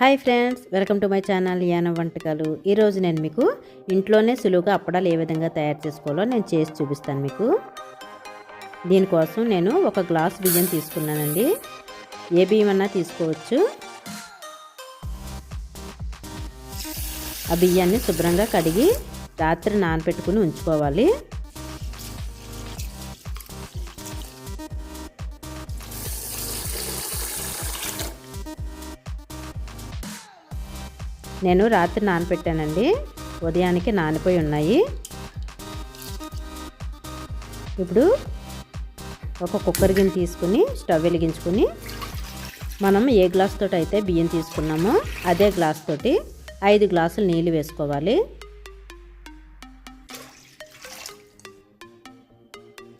Hi friends welcome to my channel Yanam వంటకాలు. ఈరోజు నేను మీకు ఇంట్లోనే సులువుగా అప్పడాలు ఏ విధంగా తయారు చేసుకోవాలో నేను చేసి చూపిస్తాను మీకు. దీనికోసం నేను ఒక గ్లాస్ బియ్యం తీసుకున్నానండి. ఏ బియ్యం అన్నా తీసుకోవచ్చు. ఆ బియ్యాన్ని శుభ్రంగా కడిగి రాత్రి నానపెట్టుకుని ఉంచుకోవాలి. నేను రాత్రి నానపెట్టానండి. ఉదయానికి నానిపోయి ఉన్నాయి. ఇప్పుడు ఒక కుక్కర్ గిన్నె తీసుకుని స్టవ్ వెలిగించుకుని మనం ఏ గ్లాస్ తోటి అయితే బియ్యం తీసుకున్నామో అదే గ్లాస్ తోటి ఐదు గ్లాసులు నీళ్ళు వేసుకోవాలి.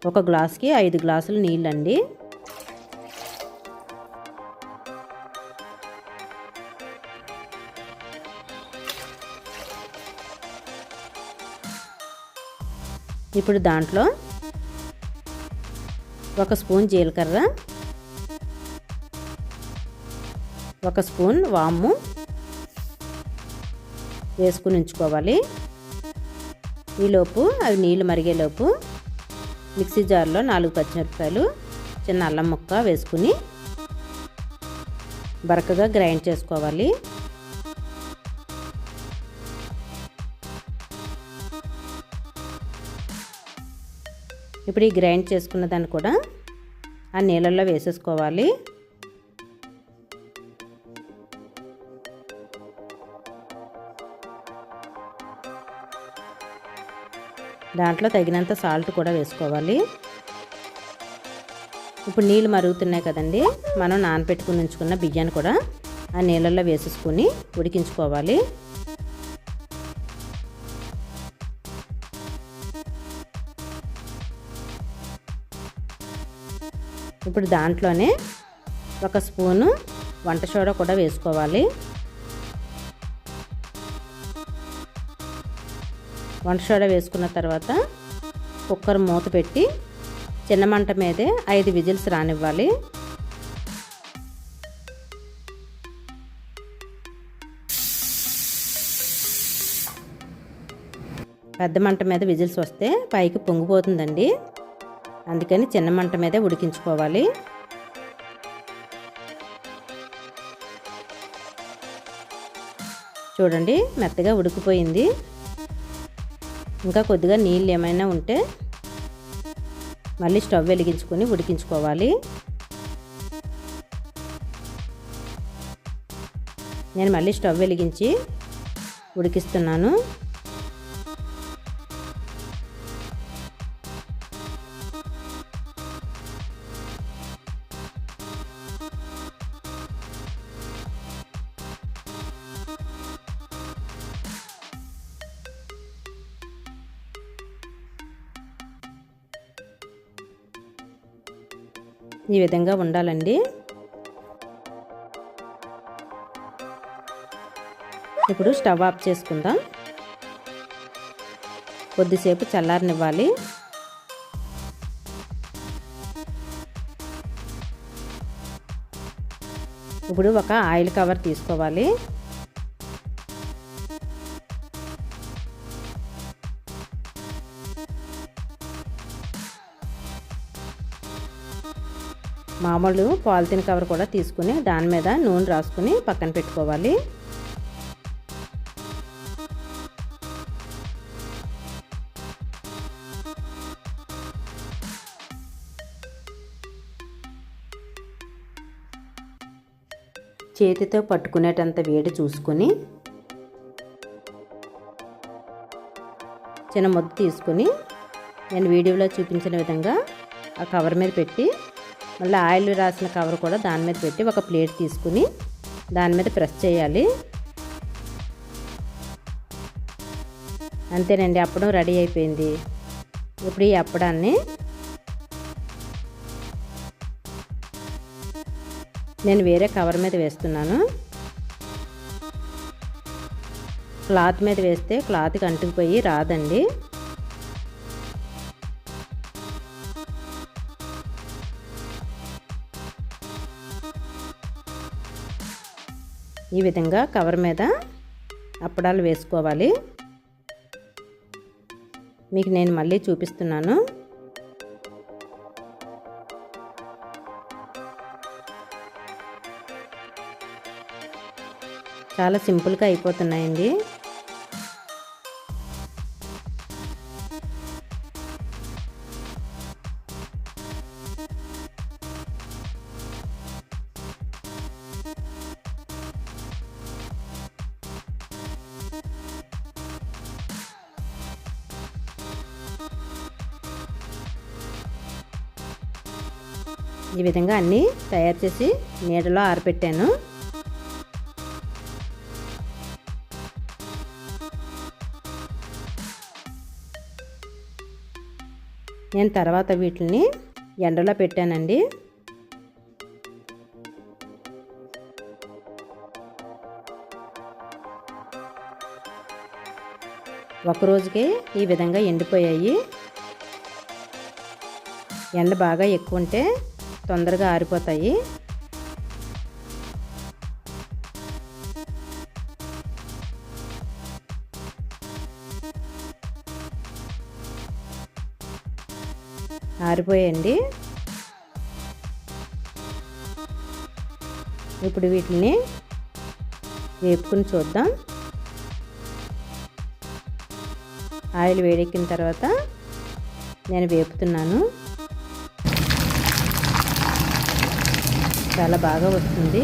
ఒక గ్లాస్కి ఐదు గ్లాసులు నీళ్ళండి. ఇప్పుడు దాంట్లో ఒక స్పూన్ జీలకర్ర ఒక స్పూన్ వాము వేసుకుని ఉంచుకోవాలి. ఈలోపు అవి నీళ్ళు మరిగేలోపు మిక్సీ జార్లో నాలుగు పచ్చిమిరపకాయలు చిన్న అల్లం ముక్క వేసుకుని బరకగా గ్రైండ్ చేసుకోవాలి. ఇప్పుడు ఈ గ్రైండ్ చేసుకున్న దాన్ని కూడా ఆ నీళ్ళల్లో వేసేసుకోవాలి. దాంట్లో తగినంత సాల్ట్ కూడా వేసుకోవాలి. ఇప్పుడు నీళ్ళు మరుగుతున్నాయి కదండి మనం నానబెట్టుకుని ఉంచుకున్న బియ్యాన్ని కూడా ఆ నీళ్ళల్లో వేసేసుకుని ఉడికించుకోవాలి. ఇప్పుడు దాంట్లోనే ఒక స్పూను వంట సోడా కూడా వేసుకోవాలి. వంట సోడా వేసుకున్న తర్వాత కుక్కర్ మూత పెట్టి చిన్న మంట మీదే ఐదు విజిల్స్ రానివ్వాలి. పెద్ద మంట మీద విజిల్స్ వస్తే పైకి పొంగిపోతుందండి. అందుకని చిన్న మంట మీదే ఉడికించుకోవాలి. చూడండి మెత్తగా ఉడికిపోయింది. ఇంకా కొద్దిగా నీళ్ళు ఏమైనా ఉంటే మళ్ళీ స్టవ్ వెలిగించుకొని ఉడికించుకోవాలి. నేను మళ్ళీ స్టవ్ వెలిగించి ఉడికిస్తున్నాను. ఈ విధంగా ఉండాలండి. ఇప్పుడు స్టవ్ ఆఫ్ చేసుకుందాం. కొద్దిసేపు చల్లారనివ్వాలి. ఇప్పుడు ఒక ఆయిల్ కవర్ తీసుకోవాలి. మామూలు పాలిథిన్ కవర్ కూడా తీసుకుని దాని మీద నూనె రాసుకుని పక్కన పెట్టుకోవాలి. చేతితో పట్టుకునేటంత వేడి చూసుకొని చిన్న ముద్ద తీసుకొని నేను వీడియోలో చూపించిన విధంగా ఆ కవర్ మీద పెట్టి మళ్ళీ ఆయిల్ రాసిన కవర్ కూడా దాని మీద పెట్టి ఒక ప్లేట్ తీసుకుని దాని మీద ప్రెస్ చేయాలి. అంతేనండి అప్పడం రెడీ అయిపోయింది. ఇప్పుడు ఈ అప్పడాన్ని నేను వేరే కవర్ మీద వేస్తున్నాను. క్లాత్ మీద వేస్తే క్లాత్కి అంటుకుపోయి రాదండి. ఈ విధంగా కవర్ మీద అప్పడాలు వేసుకోవాలి. మీకు నేను మళ్ళీ చూపిస్తున్నాను. చాలా సింపుల్గా అయిపోతున్నాయండి. ఈ విధంగా అన్నీ తయారు చేసి నీడలో ఆరబెట్టాను నేను తర్వాత వీటిని ఎండలో పెట్టానండి. ఒకరోజుకే ఈ విధంగా ఎండిపోయాయి. ఎండ బాగా ఎక్కువ ఉంటే తొందరగా ఆరిపోతాయి. ఆరిపోయండి ఇప్పుడు వీటిని వేపుకుని చూద్దాం. ఆయిల్ వేడెక్కిన తర్వాత నేను వేపుతున్నాను. చాలా బాగా వస్తుంది.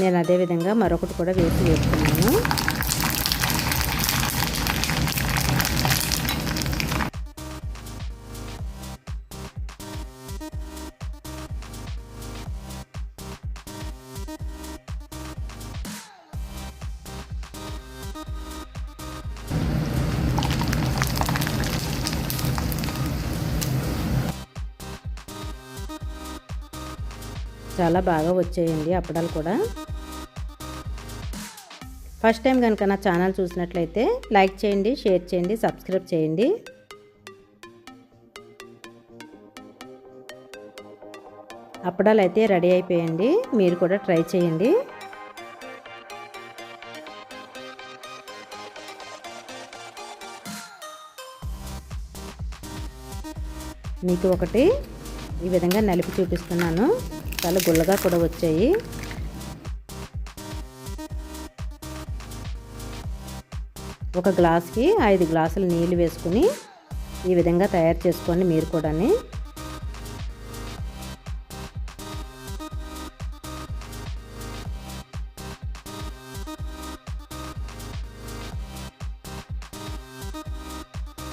నేను అదేవిధంగా మరొకటి కూడా వేసి వేసుకున్నాను చాలా బాగా వచ్చాయండి అప్పడాలు కూడా. ఫస్ట్ టైం కనుక నా ఛానల్ చూసినట్లయితే లైక్ చేయండి షేర్ చేయండి సబ్స్క్రైబ్ చేయండి. అప్పడాలు అయితే రెడీ అయిపోయండి. మీరు కూడా ట్రై చేయండి. మీకు ఒకటి ఈ విధంగా నలిపి చూపిస్తున్నాను. చాలా గుల్లగా కూడా వచ్చాయి. ఒక గ్లాస్కి ఐదు గ్లాసులు నీళ్ళు వేసుకుని ఈ విధంగా తయారు చేసుకోండి మీరు కూడా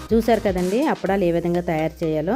చూసారు కదండి అప్పడాలు ఏ విధంగా తయారు చేయాలో?